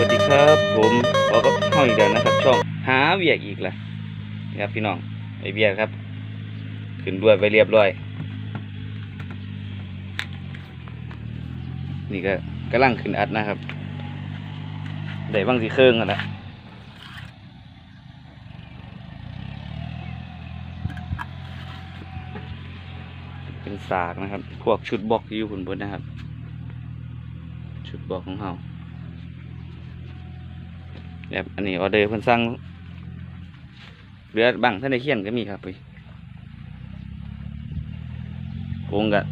วัสดีครับ ผมขอกับช่องอีกแล้วนะครับ ช่องหาเวียกอีกแหละนะครับพี่น้องไอเวียกครับ ขึ้นด้วยไปเรียบร้อย นี่ก็กำลังขึ้นอัดนะครับได้บางสีเครื่องกันละเป็นสากนะครับ พวกชุดบล็อกที่อยู่บนบนนะครับ ชุดบล็อกของเรา แบบอันนี้ออเดอร์เพิ่นสั่งเหลือบังท่านได้เขียนก็มีครับพี่โกงกะ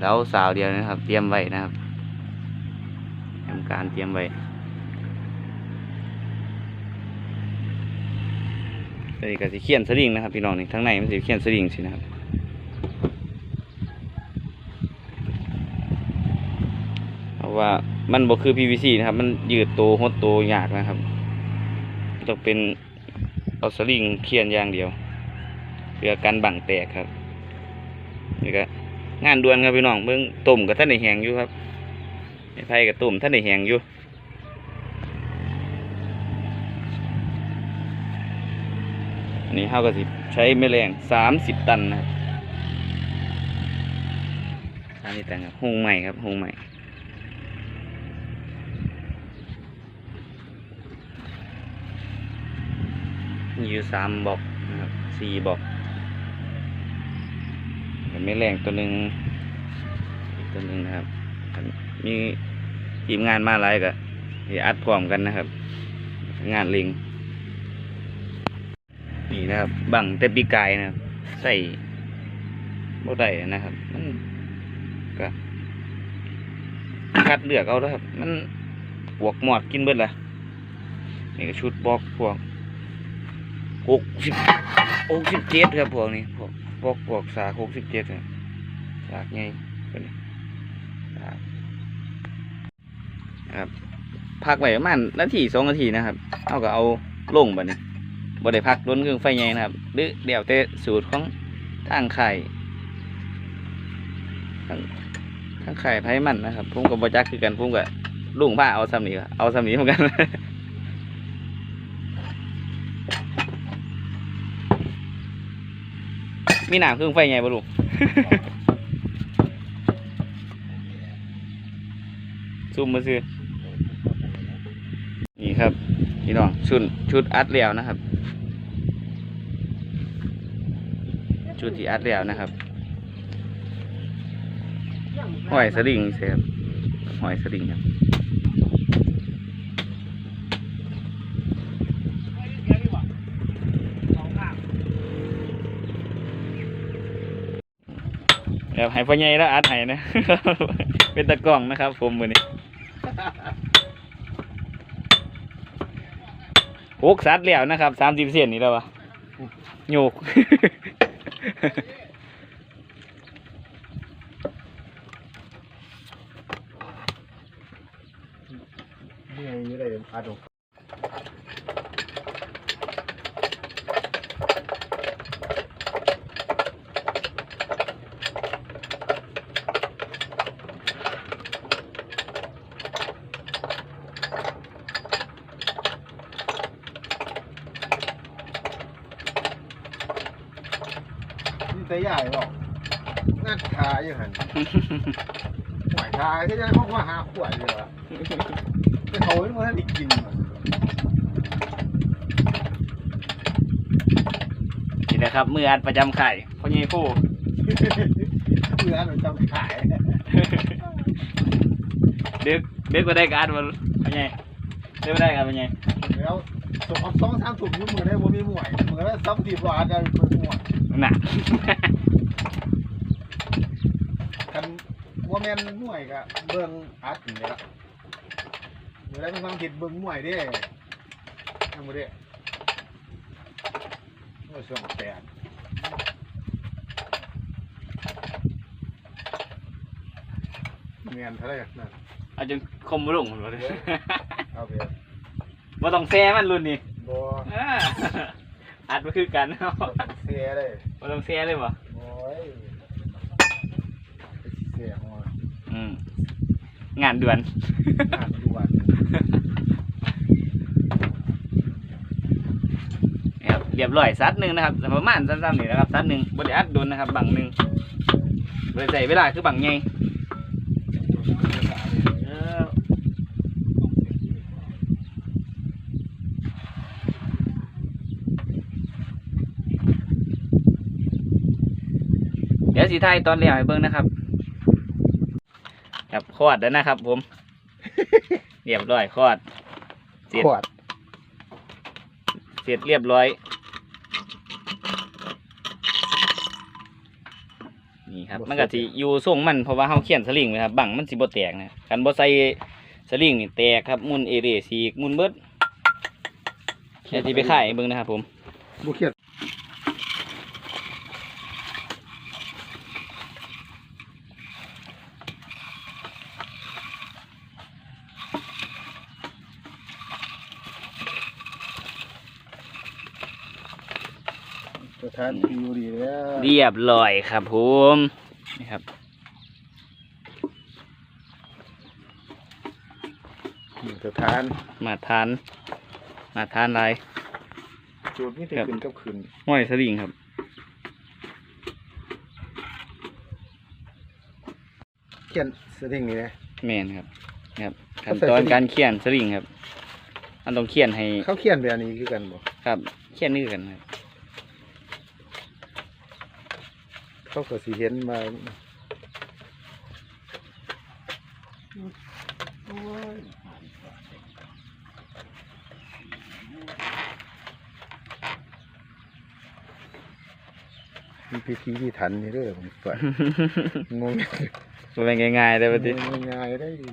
แล้วสาวเดียวนะครับ เตรียมไว้นะครับทำการเตรียมไว้ตัวนี้ก็สิเขียนสลิงนะครับพี่น้องนี่ทั้งในมันสิเขียนสลิงสินะครับ เพราะ ว่ามันบ่คือ PVC นะครับ มันยืดโตวหดโตวยากนะครับต้องเป็นเอาสลิงเขียนอย่างเดียว เพื่อกันบังแตกครับนี่ก็งานด่วนครับพี่น้องเบิ่งต้มกับท่านในแหงอยู่ครับไม้ไผ่กับต้มท่านในแหงอยู่อันนี้เฮากสิบใช้แม่แรงสามสิบตันนะครับอันนี้แต่งครับหุงใหม่ครับหงใหม่ มีอยู่สามบอกนะครับสี่บอกแต่ไม่แรงตัวหนึ่งตัวหนึ่งนะครับ มีทีมงานมาหลายก็ที่อัดพร้อมกันนะครับ งานลิง นี่นะครับ บังแต่ปีกายนะครับ ใส่บ่ได้นะครับ มันก็คัดเลือกเอาแล้วครับ มันปวกหมอดกินเบิดละนี่ก็ชุดบอกพวก หกสิบหกสิบเจ็ดครับพวกนี้พวกพวกพวกสากหกสิบเจ็ดครับสากไงสากครับพักไว้ประมาณนาทีสองนาทีนะครับเอาก็เอาลงบัดนี้บ่ได้พักล้นเครื่องไฟใหญ่นะครับหรือเดี๋ยวแต่สูตรของทางไข่ทางทางไข่ไผ่มันนะครับผมก็บ่จักคือกันผมก็ลุงผ้าเอาซ้ำนี้เอาซ้ำนี้เหมือนกัน มีหนามเครื่องไฟไงบ่ลูก ซุ่มมาซื้อ นี่ครับ พี่น้องชุดชุดอัดแล้วนะครับ ชุดที่อัดแล้วนะครับหอยสลิงเสียครับหอยสลิงครับ เดี๋ยวให้พ่อใหญ่แล้วอัดให้นะ เป็นตะกล้องนะครับ ผมมือนี้หกสัตว์แล้วนะครับสามสิบเซนนี่แล้ววะโยกนี่ไงนี่อะไรอาดง นี่แต่ใหญ่บอกงัดขาอยู่หันหวยขาที่ได้พวกว่าหาขวดเลยวะแต่เขาไม่มาได้กินว่ะนี่นะครับมืออัดประจำไข่พ่อใหญ่ผู้เพื่อนมันจำขายดึกดึกก็ได้การมันพ่อใหญ่ดึกก็ได้การพ่อใหญ่แล้วสองสองสามถุงยุ่มือได้บ่มีหมวยมือแล้วซับดีบาทได้เปิดหมวย หนักกันว่าแม่นหมวยกะเบิ่งอัดนี่ละเมื่อไรมีความผิดเบิ่งหมวยเด้ทำบ่ได้โอ้ยส่งแปดเมียนเท่าไหร่นะเอาจนคมบ่ลงหมดเลยเอาไปว่าต้องแซ่มันรุ่นนี้บ่ อ่าอัดมาคือกันเนาะเสียเลยเสียเลยบ่โอ้ยเฮ้ยอืมงานด่วนงานด่วนเรียบร้อยซัดหนึ่งนะครับประมาณสั้นๆนี่นะครับซัดหนึ่งบริอัดโดนนะครับบังหนึ่งบริใส่เวลาคือบังไง เดี๋ยวสีไทายตอนเลี้ยวให้เบิ่งนะครับครับคอดแล้วนะครับ ผม เรียบร้อยคอดเสร็จขวดเสร็จเรียบร้อย นี่ครับ มันก็สิอยู่ทรงมันเพราะว่าเฮาเขียนสลิงไว้ครับบังมันสิบ่แตกนะคันบ่ใส่สลิงนี่แตกครับมุนเอเรสีกมุนเบิดแค่สิไปขายให้เบิ่งนะครับผม บุเขียด สถานที่อยู่ดีแล้วเรียบร้อยครับผมนี่ครับสถานมาทานมาทานอะไรจุดนี้จะขึ้นกับขึ้นห้อยสลิงครับเขียนสดิ่งนี่นะแม่นครับครับขั้นเขาใส่ตอนสลิงการเขียนสลิงครับมันต้องเขียนให้เขาเขียนแบบนี้คือกันบ่ครับ เขียนนี่กันครับ เขาก็สิเห็นมามีพิธีที่ทันนี่เด้อผมฝันงง บ่เป็นง่ายๆเลยบัดนี้ งง่ายได้ดิ